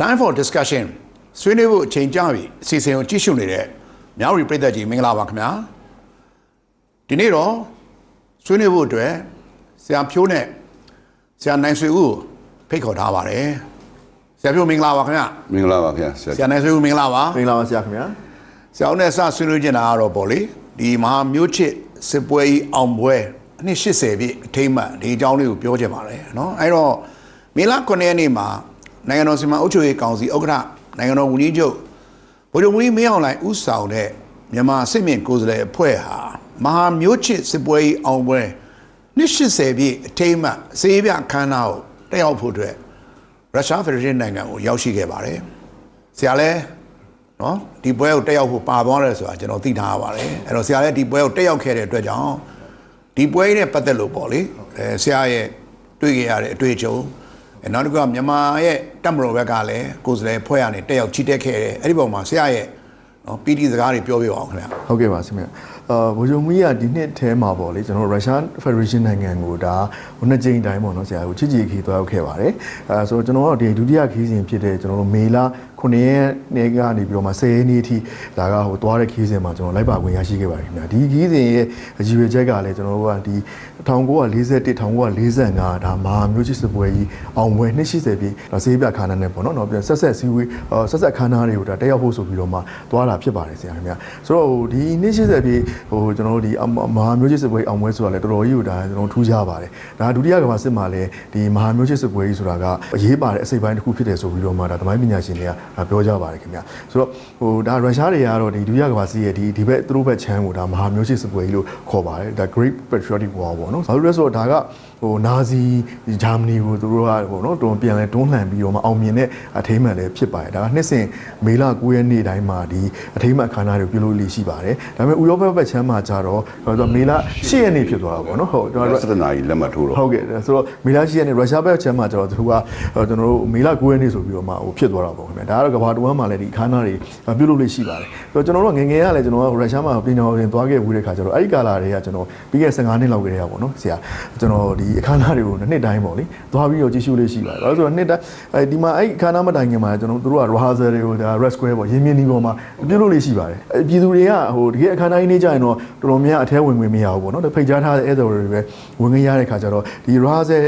time for discussion ဆွေးနွေးဖို့အချိန်ကြာပြီအစီအစဉ်ကိုကြည့်ရှုနေတဲ့မြောက်ရီပြည်သက်ကြီးမင်္ဂလာပါခင်ဗျာဒီနေ့တော့ဆွေးနွေးဖို့အတွက်ဆရာဖြိုးနဲ့ဆရာနိုင်ဆွေဦးကိုဖိတ်ခေါ်ထားပါတယ်ဆရာဖြိုးမင်္ဂလာပါခင်ဗျာ မင်္ဂလာပါခင်ဗျာဆရာ ဆရာနိုင်ဆွေဦးမင်္ဂလာပါ မင်္ဂလာပါဆရာခင်ဗျာ ဆရာဦးနဲ့စဆွေးနွေးနေတာကတော့ပေါ့လေဒီမဟာမျိုးချစ်စစ်ပွဲကြီးအောင်ပွဲအနှစ်80ပြည့်အထိမ့်မှတ်ဒီအကြောင်းလေးကိုပြောချင်ပါတယ်เนาะအဲ့တော့မေလ9ရက်နေ့မှာ နိုင်ငံတော်စီမံအုပ်ချုပ်ရေးကောင်စီဥက္ကဋ္ဌနိုင်ငံတော်ဝန်ကြီးချုပ်ဗိုလ်ချုပ်မှူးကြီးမင်းအောင်လှိုင်ဦးဆောင်တဲ့မြန်မာစစ်မြင့်ကိုယ်စားလှယ်အဖွဲ့ဟာမဟာမျိုးချစ်စစ်ပွဲကြီးအောင်ပွဲနှစ်80ပြည့်အထိမ့်မှတ်အစေးပြအခမ်းအနားကိုတက်ရောက်ဖို့အတွက်ရုရှားဖက်ဒရယ်နိုင်ငံကိုရောက်ရှိခဲ့ပါတယ်ဆရာလည်းနော်ဒီပွဲကိုတက်ရောက်ဖို့ပါသွားတယ်ဆိုတာကျွန်တော်သိထားရပါတယ်အဲ့တော့ဆရာလည်းဒီပွဲကိုတက်ရောက်ခဲ့တဲ့အတွက်ကြောင့်ဒီပွဲနဲ့ပတ်သက်လို့ပေါ့လေအဲဆရာရဲ့တွေ့ကြရတဲ့အတွေ့အကြုံအဲ နောက်တစ်ခုကမြန်မာရဲ့တက်မတော်ဘက်ကလည်းကိုယ်စားလှယ်ဖွဲ့ရနေတက်ရောက်ချီတက်ခဲ့တယ်အဲ့ဒီပုံမှာဆရာရဲ့နော်ပီတီစကားတွေပြောပြပါအောင်ခင်ဗျာဟုတ်ကဲ့ပါဆရာအာဗိုလ်ချုပ်မူကြီးကဒီနှစ်ထဲမှာပေါ့လေကျွန်တော်ရုရှားဖက်ဒရေးရှင်းနိုင်ငံကိုဒါဟိုနှစ်ကြိမ်တိုင်းပေါ့နော်ဆရာကိုချစ်ကြည်ခီသွားရောက်ခဲ့ပါတယ်အဲဆိုတော့ကျွန်တော်တို့ဒီဒုတိယခီးစဉ်ဖြစ်တဲ့ကျွန်တော်တို့မေလ 9ရက်နေ့ကနေပြီးတော့မှ10ရက်နေ့အထိဒါကဟိုသွားတဲ့ခီးစဉ်မှာကျွန်တော်လိုက်ပါခွင့်ရရှိခဲ့ပါတယ်ခင်ဗျာဒီခီးစဉ်ရဲ့အကြီးအကျယ်ကလည်းကျွန်တော်တို့ကဒီ1941 1945ဒါမဟာမျိုးချစ်စစ်ပွဲကြီးအောင်ပွဲ280ပြည့်ဒါဆေးပြခါနာနဲ့ပေါ့နော်တော့ပြန်ဆက်ဆက်စည်းဝေးအာဆက်ဆက်ခါနာတွေကိုဒါတက်ရောက်ဖို့ဆိုပြီးတော့မှသွားတာဖြစ်ပါတယ်ဆရာခင်ဗျာဆိုတော့ဟိုဒီ280ပြည့်ဟိုကျွန်တော်တို့ဒီအမမဟာမျိုးချစ်စစ်ပွဲအောင်ပွဲဆိုတာလည်းတော်တော်ကြီးကိုဒါကျွန်တော်ထူးခြားပါတယ်ဒါဒုတိယကမ္ဘာစစ်မှာလည်းဒီမဟာမျိုးချစ်စစ်ပွဲကြီးဆိုတာကအရေးပါတဲ့အစိပ်ပိုင်းတစ်ခုဖြစ်တယ်ဆိုပြီးတော့မှဒါသမိုင်းပညာရှင်တွေကဒါပြောကြပါတယ်ခင်ဗျာဆိုတော့ဟိုဒါရုရှားတွေကတော့ဒီဒုတိယကမ္ဘာစစ်ရဲ့ဒီဒီဘက်သူတို့ဘက်ချမ်းကိုဒါမဟာမျိုးချစ်စစ်ပွဲကြီးလို့ခေါ်ပါတယ်ဒါ Great Patriotic War ပေါ့နော်ဘာလို့လဲဆိုတော့ဒါက ဟိုနာဇီဂျာမနီကိုသူတို့ကဟိုနော်တွန်းပြန်လဲတွန်းလှန်ပြီးတော့မှအောင်မြင်တဲ့အထိမ်းအမှန်လည်းဖြစ်ပါတယ်ဒါကနှစ်စဉ်မေလ9ရက်နေ့တိုင်းမှာဒီအထိမ်းအမှန်အခမ်းအနားတွေပြုလုပ်လို့ရှိပါတယ်ဒါပေမဲ့ဥရောပဘက်ချမ်းမှာကြတော့ဟိုဆိုမေလ10ရက်နေ့ဖြစ်သွားတာပေါ့နော်ဟုတ်ကျွန်တော်စတနာကြီးလက်မှတ်ထိုးတော့ဟုတ်ကဲ့ဆိုတော့မေလ10ရက်နေ့ရုရှားဘက်ချမ်းမှာကျတော့သူကကျွန်တော်တို့မေလ9ရက်နေ့ဆိုပြီးတော့မှဟိုဖြစ်သွားတာပေါ့ခင်ဗျာဒါကတော့ကမ္ဘာတစ်ဝန်းမှာလည်းဒီအခမ်းအနားတွေပြုလုပ်လို့ရှိပါတယ်ဆိုတော့ကျွန်တော်တို့ငငယ်ကလည်းကျွန်တော်ကရုရှားမှာပြင်တော်ပြင်သွားခဲ့ဘူးတဲ့ခါကျတော့အဲ့ဒီကာလာတွေကကျွန်တော်ပြီးခဲ့15နှစ်လောက်ကတည်းကပေါ့နော်ဆရာကျွန်တော်ဒီအခမ်းအနားတွေကိုနှစ်တိုင်းပေါ့လေသွားပြီးတော့ကြည့်ရှုလို့ရှိပါတယ်ဘာလို့ဆိုတော့နှစ်တိုင်းအဲဒီမှာအဲ့အခမ်းအနားမတိုင်ခင်မှာကျွန်တော်တို့က rehearsal တွေကိုဒါ red square ပေါ့ရင်းမြင်းဒီပေါ်မှာပြုလုပ်လို့ရှိပါတယ်အဲ့ပြည်သူတွေကဟိုတကယ်အခမ်းအနားကြီးနေကြရင်တော့တော်တော်များအထဲဝင်ဝင်မရဘူးပေါ့နော်ဖိတ်ကြားထားတဲ့ဧည့်သည်တွေပဲဝင်ငရတဲ့ခါကျတော့ဒီ rehearsal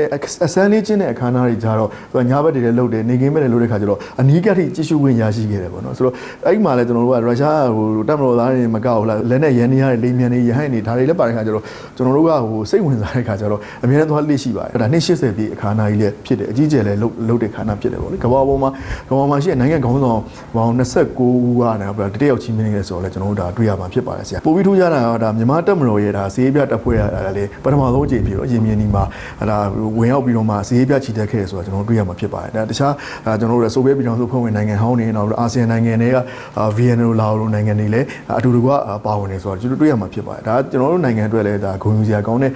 အစမ်းလေးချင်းတဲ့အခမ်းအနားတွေကြတော့သူကညာဘက်တွေလည်းလုပ်တယ်နေကင်းဘက်တွေလုပ်တဲ့ခါကျတော့အနီးကပ်ထိကြည့်ရှုခွင့်ရရှိခဲ့တယ်ပေါ့နော်ဆိုတော့အဲ့ဒီမှာလည်းကျွန်တော်တို့ကရုရှားဟိုတပ်မတော်သားတွေမကောက်ဘူးလားလက်နဲ့ရန်နေရတဲ့လိမ်မြန်တွေရဟန်းတွေဒါတွေလည်းပါတဲ့ခါကျတော့ကျွန်တော်တို့ကဟိုစိတ်ဝင်စားတဲ့ခါကျတော့အများနဲ့သွားလိရှိပါတယ်ဒါ280ပြည့်အခမ်းအနားကြီးလည်းဖြစ်တယ်အကြီးကျယ်လည်းလုပ်လုပ်တဲ့ခမ်းအနားဖြစ်တယ်ပေါ့လေကမ္ဘာပေါ်မှာကမ္ဘာမှာရှိတဲ့နိုင်ငံခေါင်းဆောင်ပေါင်း29ဦးကနေပြီးတော့တတိယချင်းမင်းနေလဲဆိုတော့လည်းကျွန်တော်တို့ဒါတွေ့ရမှာဖြစ်ပါတယ်ဆရာပိုပြီးထူးခြားတာကဒါမြန်မာတပ်မတော်ရဲ့ဒါစေးပြတပ်ဖွဲ့ရတာလည်းပထမဆုံးအကြိမ်ဖြစ်တော့ရင်မြင်းဒီမှာဒါဝင်ရောက်ပြီးတော့မှစေးပြချီတက်ခဲ့တယ်ဆိုတော့ကျွန်တော်တွေ့ရမှာဖြစ်ပါတယ်ဒါတခြားကျွန်တော်တို့လည်းဆိုဗီယက်ပြည်ထောင်စုဖွဲ့ဝင်နိုင်ငံဟောင်းတွေနောက်ပြီးအာဆီယံနိုင်ငံတွေကဗီယက်နမ်လာအိုလိုနိုင်ငံတွေလည်းအတူတကွပါဝင်နေဆိုတော့ကျွန်တော်တွေ့ရမှာဖြစ်ပါတယ်ဒါကျွန်တော်တို့နိုင်ငံအတွက်လည်းဒါဂုဏ်ယူစရာကောင်းတဲ့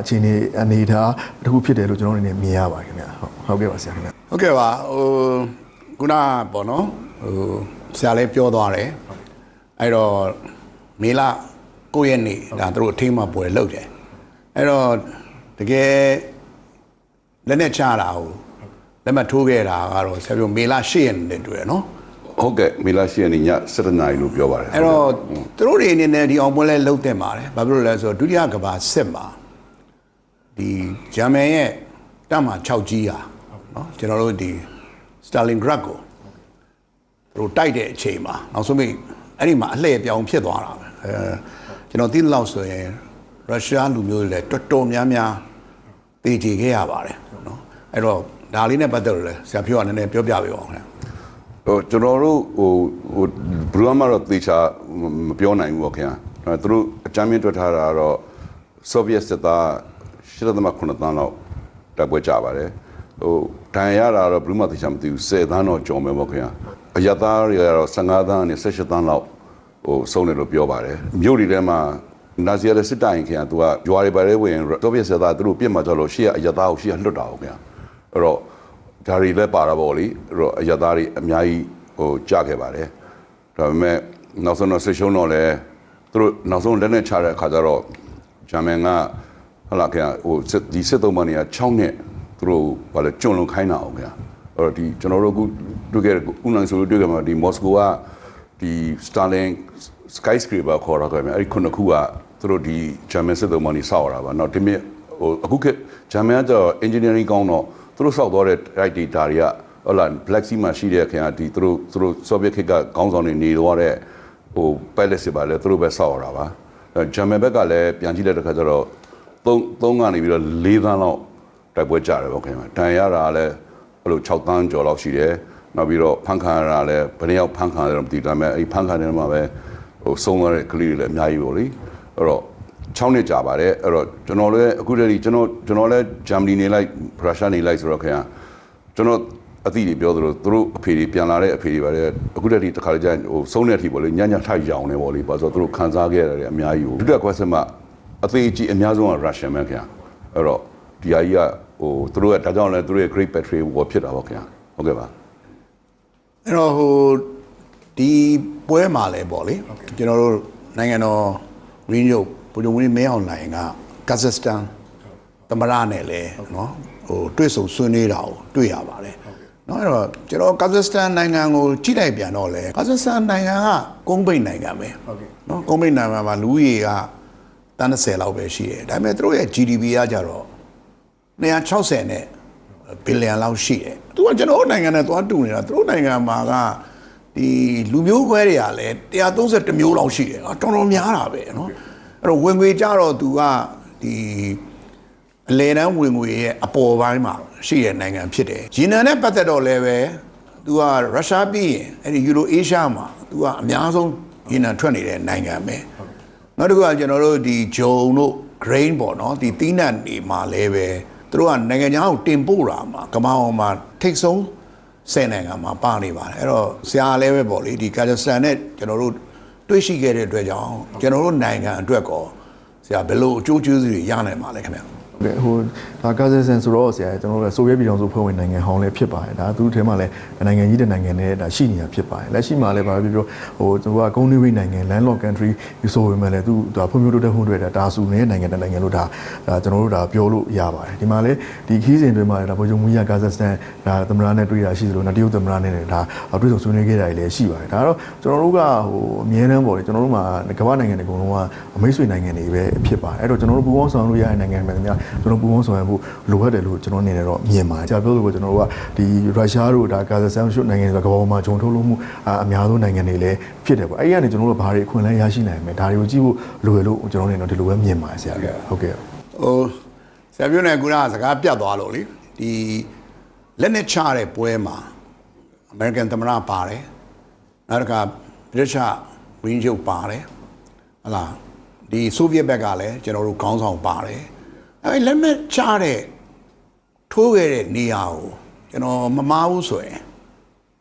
အခြေအနေအနေထားတစ်ခုဖြစ်တယ်လို့ကျွန်တော်အနေနဲ့မြင်ရပါတယ်ခင်ဗျာဟုတ်ဟုတ်ကဲ့ပါဆရာခင်ဗျာဟုတ်ကဲ့ပါဟိုခုနကပေါ့နော်ဟိုဆရာလည်းပြောသွားတယ်အဲ့တော့မေလ9ရက်နေ့ဒါသူတို့အထိမ့်မှပွဲလုပ်တယ်အဲ့တော့တကယ်လက်နဲ့ချတာဟိုလက်မှတ်ထိုးခဲ့တာကတော့ဆရာပြောမေလ10ရက်နေ့တွေ့ရနော်ဟုတ်ကဲ့မေလာရှိရနေညစတနာကြီးလို့ပြောပါတယ်အဲ့တော့သူတို့တွေအနေနဲ့ဒီအောင်ပွဲလဲလှုပ်တင်ပါတယ်ဘာဖြစ်လို့လဲဆိုတော့ဒုတိယကမ္ဘာစစ်မှာ ဒီဂျာမန်ရဲ့တပ်မ6ကြီးဟာနော်ကျွန်တော်တို့ဒီ Stalingrad ကိုသူတို့တိုက်တဲ့အချိန်မှာနောက်ဆုံးမိအဲ့ဒီမှာအလှည့်ပြောင်းဖြစ်သွားတာပဲအဲကျွန်တော်သိလောက်ဆိုရင်ရုရှားလူမျိုးတွေလည်းတော်တော်များများတည်ကြည်ခဲ့ရပါတယ်နော်အဲ့တော့ဒါလေးနဲ့ပတ်သက်လို့လည်းဆရာပြောကနည်းနည်းပြောပြပေးအောင်ခင်ဟိုကျွန်တော်တို့ဟိုဟိုဘရူမတော့တေချာမပြောနိုင်ဘူးပေါ့ခင်ဗျာသူတို့အကြမ်းမြင့်တွေ့ထားတာတော့ Soviet စစ်သား 8.9တန်းလောက်တပ်ပွဲကြပါတယ်ဟိုဒဏ်ရာရတာတော့ဘရူးမှာသေချာမသိဘူး10တန်းတော့ကျော်မယ်ပေါ့ခင်ဗျာအရသားတွေကတော့15တန်းနဲ့18တန်းလောက်ဟိုစုံတယ်လို့ပြောပါတယ်မြို့တွေထဲမှာနာဇီယာတဲ့စစ်တိုင်ခင်ဗျာသူကဂျွာတွေပါလေဝင်ဆိုဗီယက်စစ်သားသူတို့ပြစ်မှာကြတော့ရှေ့ကအရသားကိုရှေ့ကလွတ်တာဟုတ်ခင်ဗျာအဲ့တော့ဒါတွေလည်းပါတာပေါ့လေအဲ့တော့အရသားတွေအများကြီးဟိုကြခဲ့ပါတယ်ဒါပေမဲ့နောက်ဆုံးတော့ဆွေရှုံးတော့လဲသူတို့နောက်ဆုံးလက်နဲ့ချတဲ့အခါကျတော့ဂျာမန်က ဟုတ်လားခင်ဗျဟိုဒီစစ်သုံးပါးနေရာ6နဲ့သူတို့ဘာလဲကျွန်လွန်ခိုင်းတာအောင်ခင်ဗျအဲ့တော့ဒီကျွန်တော်တို့အခုတွေ့ခဲ့ဥနိုင်ဆိုလို့တွေ့ခဲ့မှာဒီမော်စကိုကဒီ Starlink skyscraper ခေါ်တာခင်ဗျအဲ့ဒီခုနှစ်ခုကသူတို့ဒီ German စစ်သုံးပါးနေစောက်ရတာပါနော်ဒီမြဟိုအခုခေတ် German ကကျတော့ engineering ကောင်းတော့သူတို့စောက်သွားတဲ့ right data တွေကဟုတ်လား Black Sea မှာရှိတဲ့ခင်ဗျဒီသူတို့သူတို့ Soviet ခေတ်ကခေါင်းဆောင်တွေနေသွားတဲ့ဟို palace တွေပါလဲသူတို့ပဲစောက်ရတာပါဂျာမန်ဘက်ကလည်းပြန်ကြည့်လိုက်တဲ့ခါကျတော့ 3 3ကနေပြီးတော့4သန်းလောက်တိုက်ပွဲကြတယ်ပေါ့ခင်ဗျတန်ရတာလည်းအဲ့လို6သန်းကျော်လောက်ရှိတယ်နောက်ပြီးတော့ဖန်ခံရတာလည်းဘယ်နှစ်ယောက်ဖန်ခံရတယ်မသိဘူးဒါပေမဲ့အဲ့ဒီဖန်ခံတဲ့မှာပဲဟိုဆုံးသွားတဲ့ကလေးတွေလည်းအများကြီးပေါ့လေအဲ့တော့6နှစ်ကြာပါတယ်အဲ့တော့ကျွန်တော်လည်းအခုတည်းကကျွန်တော်ကျွန်တော်လည်းဂျာမနီနေလိုက်ရုရှားနေလိုက်ဆိုတော့ခင်ဗျကျွန်တော်အသည့်တွေပြောသလိုသူတို့အဖေတွေပြန်လာတဲ့အဖေတွေပါတယ်အခုတည်းကတခါတည်းကျရင်ဟိုဆုံးတဲ့အထိပေါ့လေညညထိုက်ရောင်နေပေါ့လေဘာလို့ဆိုတော့သူတို့ခံစားခဲ့ရတယ်အများကြီးကိုဒုတိယ question မှာ အသေးကြီးအများဆုံးက Russian ပဲခင်ဗျအဲ့တော့ဒီဟာကြီးကဟိုသူတို့ကဒါကြောင့်လဲသူတို့ရဲ့ Great Battery War ဖြစ်တာပေါ့ခင်ဗျဟုတ်ကဲ့ပါအဲ့တော့ဟိုဒီပွဲမှာလဲပေါ့လေကျွန်တော်တို့နိုင်ငံတော်ရင်းရုပ်ဗိုလ်ချုပ်ဝင်းမင်းအောင်လိုင်ကကာဇက်စတန်သမရနဲ့လဲနော်ဟိုတွေ့ဆုံဆွေးနွေးတာကိုတွေ့ရပါတယ်နော်အဲ့တော့ကျွန်တော်ကာဇက်စတန်နိုင်ငံကိုကြည့်လိုက်ပြန်တော့လေကာဇက်စတန်နိုင်ငံကကုန်းပိတ်နိုင်ငံပဲဟုတ်ကဲ့နော်ကုန်းပိတ်နိုင်ငံမှာလူဦးရေက တန်း30လောက်ပဲရှိတယ်ဒါပေမဲ့သူတို့ရဲ့ GDP ကကြတော့260နဲ့ဘီလီယံလောက်ရှိတယ်သူကကျွန်တော်တို့နိုင်ငံနဲ့သွားတူနေတာသူတို့နိုင်ငံမှာကဒီလူမျိုးခွဲတွေကလည်း131မျိုးလောက်ရှိတယ်အတော်တော်များတာပဲเนาะအဲ့တော့ဝင်ငွေကြတော့သူကဒီအလဲတန်းဝင်ငွေရဲ့အပေါ်ပိုင်းမှာရှိတဲ့နိုင်ငံဖြစ်တယ်။ယီနန်နဲ့ပတ်သက်တော့လည်းပဲသူကရုရှားပြီးရင်အဲ့ဒီယူရိုအေးရှားမှာသူကအများဆုံးယီနန်ထွက်နေတဲ့နိုင်ငံပဲ။ နောက်တစ်ခုကကျွန်တော်တို့ဒီဂျုံတို့ grain ပေါ့နော်ဒီသီးနှံတွေမှာလည်းပဲသူတို့ကနိုင်ငံခြားကိုတင်ပို့တာမှာကမ္ဘာပေါ်မှာထိတ်ဆုံးဆယ်နိုင်ငံမှာပါနေပါတယ်အဲ့တော့ဆရာလည်းပဲပေါ့လေဒီကာဇက်စတန်နဲ့ကျွန်တော်တို့တွေ့ရှိခဲ့တဲ့အတွက်ကြောင့်ကျွန်တော်တို့နိုင်ငံအတွက်ကောဆရာဘယ်လိုအကျိုးကျေးဇူးတွေရနိုင်မှာလဲခင်ဗျာ ဟုတ်ကဲ့ဟိုဒါကာဇက်ဆန်ဆိုတော့ဆရာကျွန်တော်တို့ဆိုဗီယက်ပြည်ထောင်စုဖွဲ့ဝင်နိုင်ငံဟောင်းလည်းဖြစ်ပါတယ်ဒါသူတို့ထဲမှာလည်းနိုင်ငံကြီးတဲ့နိုင်ငံနဲ့ဒါရှိနေတာဖြစ်ပါတယ်လက်ရှိမှာလည်းဗာပြောပြောဟိုသူကကုန်းနေဝိနိုင်ငံ landlocked country ဆိုပေမဲ့လည်းသူဒါဖွံ့ဖြိုးတိုးတက်မှုတွေဒါဒါဆူနေတဲ့နိုင်ငံတဲ့နိုင်ငံလို့ဒါဒါကျွန်တော်တို့ဒါပြောလို့ရပါတယ်ဒီမှာလည်းဒီခီးစဉ်တွေမှာလည်းဒါဗိုလ်ချုပ်မူရကာဇက်စတန်ဒါသမ္မတနဲ့တွေ့ရရှိသလိုနောက်တရုတ်သမ္မတနဲ့လည်းဒါတွေ့ဆုံဆွေးနွေးခဲ့တာတွေလည်းရှိပါတယ်ဒါတော့ကျွန်တော်တို့ကဟိုအမြဲတမ်းပေါ့လေကျွန်တော်တို့မှာကမ္ဘာနိုင်ငံတွေအကုန်လုံးကအမိတ်ဆွေနိုင်ငံတွေပဲဖြစ်ပါတယ်အဲ့တော့ကျွန်တော်တို့ပူးပေါင်းဆောင်ရွက်လို့ရတဲ့နိုင်ငံတွေများကျွန်တော်ပူးပေါင်းဆောင်ရွက်ဖို့လိုအပ်တယ်လို့ကျွန်တော်အနေနဲ့တော့မြင်ပါတယ်။ကြာပြောလို့ကျွန်တော်တို့ကဒီရုရှားတို့ဒါကာဇက်စတန်ရှုနိုင်ငံတွေကကမ္ဘာပေါ်မှာဂျုံထုတ်လို့မှုအများဆုံးနိုင်ငံတွေလည်းဖြစ်တယ်ပေါ့။အဲ့ဒီကနေကျွန်တော်တို့ဘာတွေအခွင့်အလမ်းရရှိနိုင်မလဲဒါတွေကိုကြည့်ဖို့လိုရလို့ကျွန်တော်အနေနဲ့ဒီလိုပဲမြင်ပါတယ်ဆရာ။ဟုတ်ကဲ့။ဟိုဆရာပြောနေကူကစကားပြတ်သွားလို့လေဒီလက်နဲ့ချတဲ့ပွဲမှာအမေရိကန်သမ္မတပါတယ်နောက်တစ်ခါဗြိတိရှဝင်းချုပ်ပါတယ်ဟလာဒီဆိုဗီယက်ဘက်ကလည်းကျွန်တော်တို့ခေါင်းဆောင်ပါတယ် အဲလက်နဲ့ချတဲ့ထိုးခဲ့တဲ့နေရာကိုကျွန်တော်မမားဘူးဆိုရင်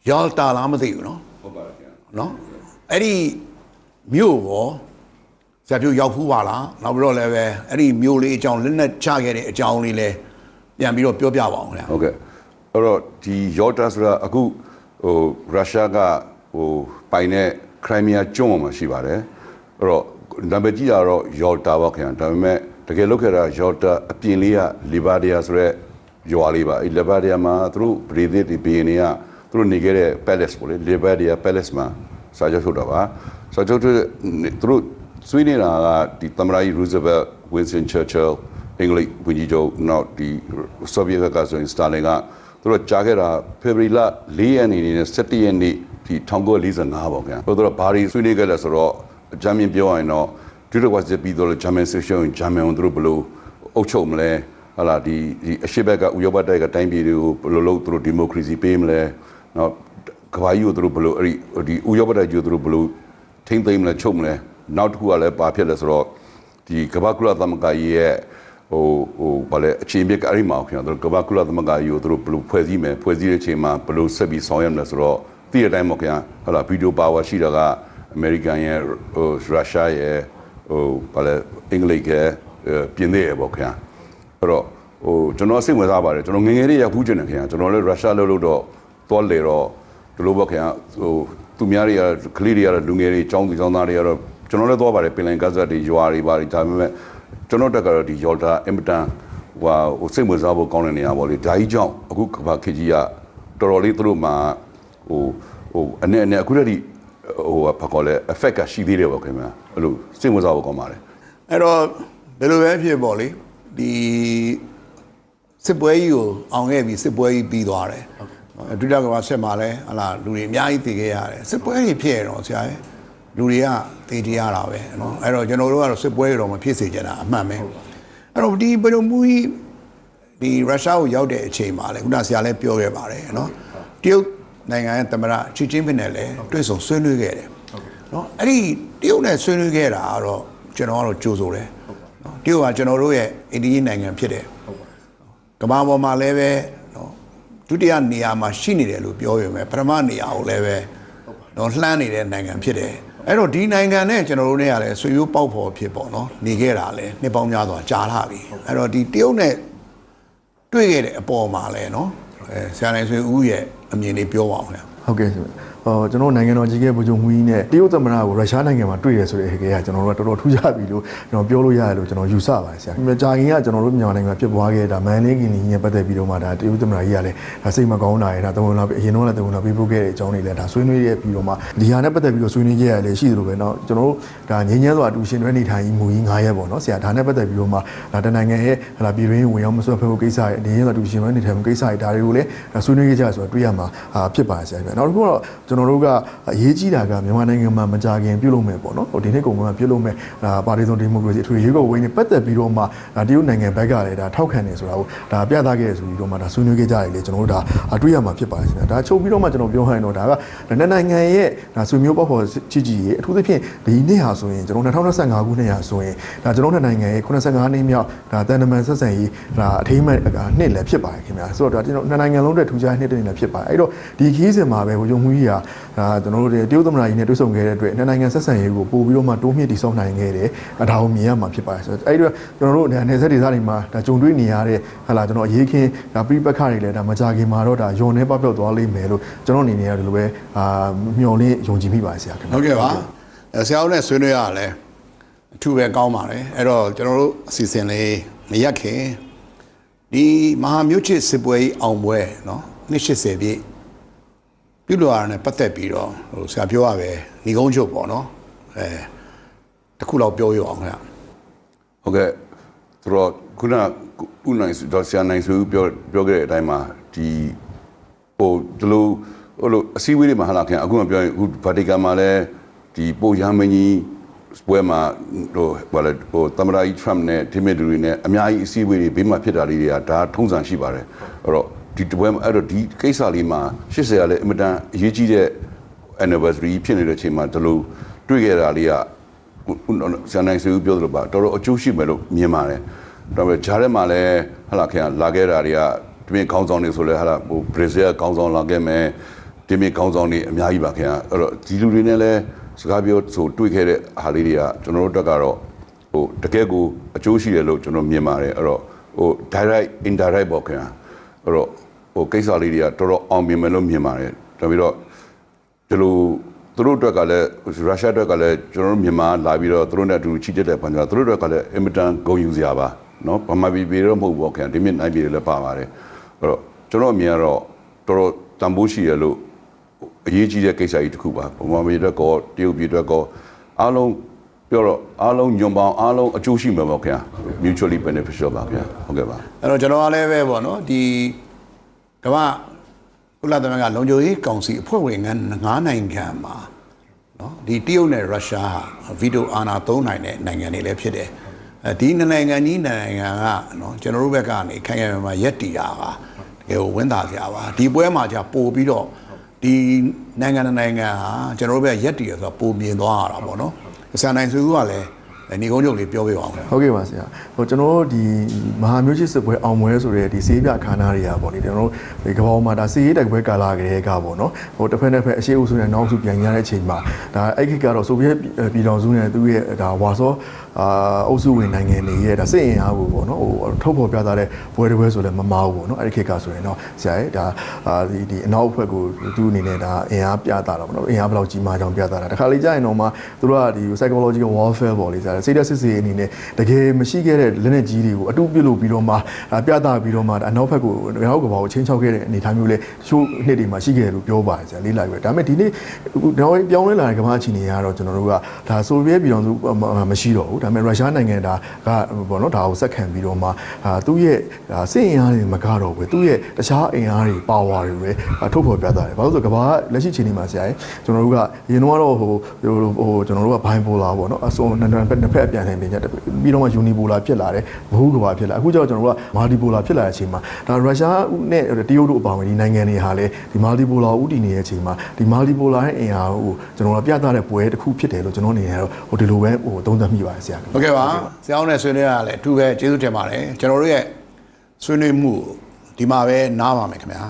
ရောလ်တာလားမသိဘူးနော်ဟုတ်ပါဘူးခင်ဗျနော်အဲ့ဒီမြို့ပေါ်ဇာပြူရောက်ဖူးပါလားနောက်ပြီးတော့လည်းပဲအဲ့ဒီမြို့လေးအကြောင်းလက်နဲ့ချခဲ့တဲ့အကြောင်းလေးလည်းပြန်ပြီးတော့ပြောပြပါအောင်ခင်ဗျဟုတ်ကဲ့အဲ့တော့ဒီရော်တာဆိုတာအခုဟိုရုရှားကဟိုပိုင်တဲ့ခရိုင်းမီးယားကျွန်းပေါ်မှာရှိပါတယ်အဲ့တော့နံပါတ်ကြီးကတော့ရော်တာပါခင်ဗျဒါပေမဲ့ တကယ်လို့ခဲ့တာယောတာအပြင်လေးကလီဘာဒီယာဆိုရက်ရွာလေးပါအဲ့လီဘာဒီယာမှာသူတို့ဗရေသစ်ဒီဘီရင်တွေကသူတို့နေခဲ့တဲ့ palace ပေါ့လေလီဘာဒီယာ palace မှာစာချုပ်ထုတ်တာပါစာချုပ်ထုတ်တဲ့သူတို့ဆွေးနေတာကဒီသမ္မတကြီး Roosevelt Winston Churchill အင်္ဂလိပ်ဝန်ကြီးချုပ်နောက်ဒီဆိုဗီယက်ကဆိုရင်စတာလင်ကသူတို့ကြားခဲ့တာဖေဖော်ဝါရီလ၄ရက်နေ့နဲ့17ရက်နေ့ဒီ1945ပေါ့ခင်ဗျာသူတို့ဘာတွေဆွေးနွေးခဲ့လဲဆိုတော့အကြမ်းမြင်ပြောရရင်တော့ ဒုတိယကစစ်ပြီးတော့ဂျာမန်စစ်ရှုံးဂျာမန်ကိုသူတို့ဘယ်လိုအုပ်ချုပ်မလဲဟာလာဒီဒီအရှိဘက်ကဥရောပတိုက်ကတိုင်းပြည်တွေကိုဘယ်လိုလုပ်သူတို့ဒီမိုကရေစီပေးမလဲနော်ကဘာကြီးကိုသူတို့ဘယ်လိုအဲ့ဒီဒီဥရောပတိုက်ကြီးကိုသူတို့ဘယ်လိုထိမ့်သိမ်းမလဲချုပ်မလဲနောက်တစ်ခုကလည်းဘာဖြစ်လဲဆိုတော့ဒီကဘာကုလသမဂ္ဂကြီးရဲ့ဟိုဟိုဘာလဲအချိန်ပြအဲ့ဒီမှာခင်ဗျာတို့ကမ္ဘာကုလသမဂ္ဂကြီးကိုတို့ဘယ်လိုဖွဲ့စည်းမယ်ဖွဲ့စည်းတဲ့အချိန်မှာဘယ်လိုဆက်ပြီးဆောင်ရွက်မလဲဆိုတော့သိတဲ့အတိုင်းပေါ့ခင်ဗျာဟုတ်လားဗီဒီယိုပါဝါရှိတာကအမေရိကန်ရဲ့ဟိုရုရှားရဲ့ ဟိုဘာလဲအင်္ဂလိပ်ရဲ့ပြင်သစ်ရဲ့ပေါ့ခင်ဗျာအဲ့တော့ဟိုကျွန်တော်စိတ်ဝင်စားပါတယ်ကျွန်တော်ငယ်ငယ်လေးရောက်ဖူးကျင်တယ်ခင်ဗျာကျွန်တော်လည်းရုရှားလို့လို့တော့သွားလေတော့ဒီလိုပေါ့ခင်ဗျာဟိုသူများတွေကကလေးတွေကတော့လူငယ်တွေចောင်းသူចောင်းသားတွေကတော့ကျွန်တော်လည်းသွားပါတယ်ပင်လယ်ကတ်ဆက်တွေရွာတွေပါတယ်ဒါပေမဲ့ကျွန်တော်တက်ကတော့ဒီယော်တာအင်မတန်ဟိုဟာဟိုစိတ်ဝင်စားဖို့ကောင်းတဲ့နေရာပေါ့လေဒါကြီးကြောင့်အခုကဘာခေတ်ကြီးကဟတော်တော်လေးသူတို့မှာဟိုဟိုအနေနဲ့အခုတည်း ဟိုဘာခေါ်လဲ effect ကရှိသေးတယ်ပေါ့ခင်ဗျာအဲ့လိုစိတ်ဝင်စားဖို့ကောင်းပါတယ်အဲ့တော့ဘယ်လိုပဲဖြစ်ပေါ့လေဒီစစ်ပွဲကြီးကိုအောင်ခဲ့ပြီးစစ်ပွဲကြီးပြီးသွားတယ်ဒုတိယကမ္ဘာစစ်မှာလည်းဟလာလူတွေအများကြီးတည်ခဲ့ရတယ်စစ်ပွဲကြီးဖြစ်ရတော့ဆရာရဲ့လူတွေကတည်ကြရတာပဲနော်အဲ့တော့ကျွန်တော်တို့ကတော့စစ်ပွဲရောမဖြစ်စေချင်တာအမှန်ပဲအဲ့တော့ဒီဘယ်လိုမှုကြီးဒီရုရှားကိုရောက်တဲ့အချိန်မှာလေခုနဆရာလည်းပြောခဲ့ပါတယ်နော်တရုတ် နိုင်ငံရဲ့သမ္မတချီချင်းဖင်နဲ့လည်းတွေ့ဆုံဆွေးနွေးခဲ့တယ်နော်အဲ့ဒီတရုတ်နဲ့ဆွေးနွေးခဲ့တာကတော့ကျွန်တော်ကတော့ကြိုဆိုတယ်နော်တရုတ်ကကျွန်တော်တို့ရဲ့အိန္ဒိယနိုင်ငံဖြစ်တယ်ကမ္ဘာပေါ်မှာလည်းပဲနော်ဒုတိယနေရာမှာရှိနေတယ်လို့ပြောရမယ်ပထမနေရာကိုလည်းပဲနော်လှမ်းနေတဲ့နိုင်ငံဖြစ်တယ်အဲ့တော့ဒီနိုင်ငံနဲ့ကျွန်တော်တို့နဲ့ကလည်းဆွေမျိုးပေါက်ဖော်ဖြစ်ပေါ့နော်နေခဲ့တာလဲနှစ်ပေါင်းများစွာကြာလာပြီအဲ့တော့ဒီတရုတ်နဲ့တွေ့ခဲ့တဲ့အပေါ်မှာလဲနော်အဲဆရာနိုင်ဆွေဦးရဲ့ အမြင်လေးပြောပါအောင်ခင်ဗျဟုတ်ကဲ့ရှင်ဟော ကျွန်တော်နိုင်ငံတော်ကြီးကဗိုလ်ချုပ်မှုကြီးနဲ့တရုတ်သမ္မတကိုရုရှားနိုင်ငံမှာတွေ့ရဆိုတဲ့ဟေကကျွန်တော်တို့ကတော်တော်ထူးခြားပြီလို့ကျွန်တော်ပြောလို့ရတယ်လို့ကျွန်တော်ယူဆပါတယ်ဆရာ။ကြာခင်ကကျွန်တော်တို့မြန်မာနိုင်ငံမှာဖြစ်ပွားခဲ့တာမန်လေးကင်းကြီးနဲ့ပတ်သက်ပြီးတော့မှဒါတရုတ်သမ္မတကြီးကလည်းဒါစိတ်မကောင်းတာရယ်ဒါတဝန်လာအရင်တော့လည်းတဝန်လာပေးပို့ခဲ့တဲ့အကြောင်းတွေလည်းဒါဆွေးနွေးရပြီးတော့မှဒီဟာနဲ့ပတ်သက်ပြီးတော့ဆွေးနွေးခဲ့ရလေရှိသလိုပဲเนาะကျွန်တော်တို့ဒါငင်းညမ်းစွာအတူရှင်တွဲနေထိုင်ကြီးမူကြီး9ရက်ပေါ့เนาะဆရာဒါနဲ့ပတ်သက်ပြီးတော့မှဒါတနိုင်ငံရဲ့ဟလာပြည်တွင်းဝင်ရောက်မဆွဲဖက်ဖို့ကိစ္စရဲ့ငင်းညမ်းစွာအတူရှင်တွဲနေထိုင်မှုကိစ္စရဲ့ဒါတွေကိုလည်းဆွေးနွေးခဲ့ကြဆိုတော့တွေ့ရမှာဖြစ်ပါတယ်ဆရာ။နောက်တစ်ခုကတော့ ကျွန်တော်တို့ကအရေးကြီးတာကမြန်မာနိုင်ငံမှာမကြခင်ပြုလုပ်မယ်ပေါ့နော်ဟိုဒီနေ့ကုန်ကပြုလုပ်မယ်ဒါပါတီစုံဒီမိုကရေစီအထွေရွေးကောက်ပွဲနဲ့ပတ်သက်ပြီးတော့မှဒါတရုတ်နိုင်ငံဘက်ကလည်းဒါထောက်ခံနေဆိုတာကိုဒါပြသခဲ့ရဆိုပြီးတော့မှဒါဆွေးနွေးခဲ့ကြတယ်လေကျွန်တော်တို့ဒါတွေ့ရမှာဖြစ်ပါတယ်ရှင်ဒါချုပ်ပြီးတော့မှကျွန်တော်ပြောဟရင်တော့ဒါကနိုင်ငံနိုင်ငံရဲ့ဒါဆွေမျိုးပေါ့ဖို့ချစ်ကြည်ရေးအထူးသဖြင့်ဒီနေ့ဟာဆိုရင်ကျွန်တော်2025ခုနှစ်ဟာဆိုရင်ဒါကျွန်တော်နိုင်ငံရဲ့85နှစ်မြောက်ဒါတန်တမန်ဆက်ဆံရေးဒါအထိမ်းအမှတ်နှစ်လည်းဖြစ်ပါတယ်ခင်ဗျာဆိုတော့ဒါကျွန်တော်နိုင်ငံလုံးအတွက်ထူးခြားတဲ့နှစ်တစ်လည်းဖြစ်ပါတယ်အဲ့တော့ဒီခီးစဉ်မှာပဲဘုံမှုကြီးကဒါကျွန်တော်တို့တရုတ်သမ္မတကြီးနဲ့တွေ့ဆုံခဲ့တဲ့အတွက်နှစ်နိုင်ငံဆက်ဆံရေးကိုပို့ပြီးတော့မှတိုးမြင့်တည်ဆောက်နိုင်ခဲ့တယ်အဒါကိုမြင်ရမှာဖြစ်ပါတယ်ဆိုတော့အဲ့ဒီတော့ကျွန်တော်တို့နယ်စပ်ဒေသတွေမှာဒါကြုံတွေ့နေရတဲ့ဟာလာကျွန်တော်အရေးခင်းဒါပြိပက္ခတွေလည်းဒါမကြခင်မှာတော့ဒါယုံနေပပျောက်သွားလိမ့်မယ်လို့ကျွန်တော်အနေနဲ့ရတယ်လို့ပဲအာမျှော်လင့်ယုံကြည်မိပါတယ်ဆရာခင်ဗျာ ဟုတ်ကဲ့ပါအဲဆရာဦးနဲ့ဆွေးနွေးရတာလဲအထူးပဲကောင်းပါတယ်အဲ့တော့ကျွန်တော်တို့အစီအစဉ်လေးမရက်ခင်ဒီမဟာမြို့ချစ်စစ်ပွဲကြီးအောင်ပွဲเนาะ280ပြည့် ပြုလုပ်ရတာနဲ့ပတ်သက်ပြီးတော့ဟိုဆရာပြောရပဲဏီကုန်းချုပ်ပေါ့နော်အဲတခုလောက်ပြောရအောင်ခင်ဗျဟုတ်ကဲ့သူတော့ခုနဥနိုင်ဒေါ်ဆရာနိုင်စုပြောပြောခဲ့တဲ့အတိုင်းမှာဒီဟိုဒီလိုဟိုလိုအစည်းအဝေးတွေမှာဟာလာခင်အခုမပြောရင်အခုဗာတီကန်မှာလည်းဒီပိုရမင်းကြီးပွဲမှာဟိုဘာလဲဟိုသမ္မတကြီးထရမ့်နဲ့ဒီမစ်ဒူရီနဲ့အများကြီးအစည်းအဝေးတွေဘေးမှာဖြစ်တာလေးတွေကဒါထုံးစံရှိပါတယ်အဲ့တော့ ဒီပွဲမှာအဲ့တော့ဒီကိစ္စလေးမှာ80ရာလည်းအင်မတန်အရေးကြီးတဲ့ anniversary ဖြစ်နေတဲ့အချိန်မှာဒီလိုတွေ့ခဲ့တာလေးကဆန်နိုင်စုပြောသလိုပါတော်တော်အကျိုးရှိမယ်လို့မြင်ပါတယ်ဒါပေမဲ့ဂျားထဲမှာလည်းဟလာခင်လာခဲ့တာတွေကဒီမြင့်ခေါင်းဆောင်တွေဆိုလဲဟလာဟိုဘရာဇီးခေါင်းဆောင်လာခဲ့မယ်ဒီမြင့်ခေါင်းဆောင်တွေအများကြီးပါခင်အဲ့တော့ဒီလူတွေနဲ့လည်းစကားပြောဆိုတွေ့ခဲ့တဲ့အားလေးတွေကကျွန်တော်တို့တက်ကတော့ဟိုတကယ်ကိုအကျိုးရှိတယ်လို့ကျွန်တော်မြင်ပါတယ်အဲ့တော့ဟို direct indirect ပေါ့ခင်အဲ့တော့ ဟိုကိစ္စလေးတွေကတော်တော်အောင်မြင်မယ်လို့မြင်ပါတယ်တော်ပြီးတော့ဒီလိုသူတို့အတွက်ကလည်းရုရှားအတွက်ကလည်းကျွန်တော်တို့မြန်မာလာပြီးတော့သူတို့နဲ့အတူချီတက်တဲ့ပန်းကသူတို့အတွက်ကလည်းအင်မတန်ဂုဏ်ယူစရာပါနော်ဗမာပြည်ပြည်တော့မဟုတ်ဘူးခင်ဒီမြင့်နိုင်ပြည်လည်းပါပါတယ်အဲ့တော့ကျွန်တော်အမြင်ကတော့တော်တော်တန်ဖိုးရှိရလို့အရေးကြီးတဲ့ကိစ္စကြီးတစ်ခုပါဗမာပြည်အတွက်ကောတရုတ်ပြည်အတွက်ကောအားလုံးပြောတော့အားလုံးညွန်ပေါင်းအားလုံးအကျိုးရှိမှာပေါ့ခင်ဗျ mutually beneficial ပါခင်ဗျဟုတ်ကဲ့ပါအဲ့တော့ကျွန်တော်ကလည်းပဲပေါ့နော်ဒီ ကမ္ဘာကုလသမဂ္ဂလုံခြုံရေးကောင်စီအဖွဲ့ဝင်ငန်း9နိုင်ငံမှာနော်ဒီတရုတ်နဲ့ရုရှားဟာဗီတိုအာဏာသုံးနိုင်တဲ့နိုင်ငံတွေလည်းဖြစ်တယ်အဲဒီနှစ်နိုင်ငံကြီးနှစ်နိုင်ငံကနော်ကျွန်တော်တို့ဘက်ကနေခိုင်ခိုင်မာမာရက်တီတာပါတကယ်ကိုဝင်းသာစရာပါဒီပွဲမှာじゃပို့ပြီးတော့ဒီနိုင်ငံတစ်နိုင်ငံဟာကျွန်တော်တို့ဘက်ရက်တီရဆိုတော့ပိုမြင်သွားရတာပေါ့နော်ဆန်နိုင်စုကလည်း ညီကုန်းချုပ်လေးပြောပြပါအောင်ခင်ဗျဟုတ်ကဲ့ပါဆရာဟိုကျွန်တော်တို့ဒီမဟာမျိုးချစ်စစ်ပွဲအောင်ပွဲဆိုတဲ့ဒီစေးပြခါနာတွေကပေါ့လေကျွန်တော်တို့ဒီကမ္ဘာပေါ်မှာဒါစေးရေးတိုက်ပွဲကာလာကလေးကပေါ့နော်ဟိုတစ်ဖက်တစ်ဖက်အရှိအုပ်စုနဲ့နောက်အုပ်စုပြန်ရတဲ့အချိန်မှာဒါအဲ့ခေတ်ကတော့ဆိုဗီယက်ပြည်တော်စုနဲ့သူ့ရဲ့ဒါဝါဆော အာအုပ်စုဝင်နိုင်ငံတွေရဲ့ဒါစစ်အင်အားကိုပေါ့နော်ဟိုထုတ်ဖော်ပြသတဲ့ပွဲတစ်ပွဲဆိုလည်းမမားဘူးပေါ့နော်အဲ့ဒီခေတ်ကဆိုရင်တော့ဆရာရဲ့ဒါအာဒီဒီအနောက်အဖွဲ့ကိုသူ့အနေနဲ့ဒါအင်အားပြတာတော့ပေါ့နော်အင်အားဘယ်လောက်ကြီးမားကြောင်ပြတာတာတခါလေကြာရင်တော့မှသူတို့ကဒီ psychological warfare ပေါ့လေဆရာစိတ်ဓာတ်စစ်စေးအနေနဲ့တကယ်မရှိခဲ့တဲ့လက်နက်ကြီးတွေကိုအတုပြုလုပ်ပြီးတော့မှအာပြသပြီးတော့မှအနောက်ဘက်ကိုရောက်ကဘာကိုချင်းချောက်ခဲ့တဲ့အနေအထားမျိုးလဲရှိုးနှစ်တွေမှာရှိခဲ့တယ်လို့ပြောပါတယ်ဆရာလေးလိုက်ပဲဒါပေမဲ့ဒီနေ့တော့ပြောင်းလဲလာတဲ့ကမ္ဘာအခြေအနေကတော့ကျွန်တော်တို့ကဒါဆိုဗီယက်ပြည်တော်စုမရှိတော့ဘူးဒါပေမဲ့ရုရှားနိုင်ငံဒါကဘောနော်ဒါကိုစက်ခံပြီးတော့မှအာသူ့ရဲ့စစ်အင်အားတွေမကတော့ဘူးသူ့ရဲ့တခြားအင်အားတွေပါဝါတွေပဲထုတ်ဖော်ပြသတယ်ဘာလို့ဆိုကမ္ဘာလက်ရှိအခြေအနေမှာဆရာကျွန်တော်တို့ကရင်တော့ဟိုဟိုကျွန်တော်တို့ကဘိုင်ပိုလာပေါ့နော်အစုံနှစ်ဖက်နှစ်ဖက်အပြန်အလှန်နေကြပြီးတော့မှယူနီပိုလာဖြစ်လာတယ်ဘဟုကဘာဖြစ်လာအခုကျတော့ကျွန်တော်တို့ကမာတီပိုလာဖြစ်လာတဲ့အချိန်မှာဒါရုရှားနဲ့တရုတ်တို့အပါအဝင်ဒီနိုင်ငံတွေဟာလည်းဒီမာတီပိုလာဥတည်နေတဲ့အချိန်မှာဒီမာတီပိုလာရဲ့အင်အားကိုကျွန်တော်တို့ပြသတဲ့ပွဲတစ်ခုဖြစ်တယ်လို့ကျွန်တော်အနေနဲ့တော့ဟိုဒီလိုပဲဟိုသုံးသပ်မိပါတယ်ဆရာဟုတ်ကဲ့ပါဆရာအောင်နဲ့ဆွေးနွေးရတာလည်းအထူးပဲကျေးဇူးတင်ပါတယ်ကျွန်တော်တို့ရဲ့ဆွေးနွေးမှုကိုဒီမှာပဲနားပါမယ်ခင်ဗျာ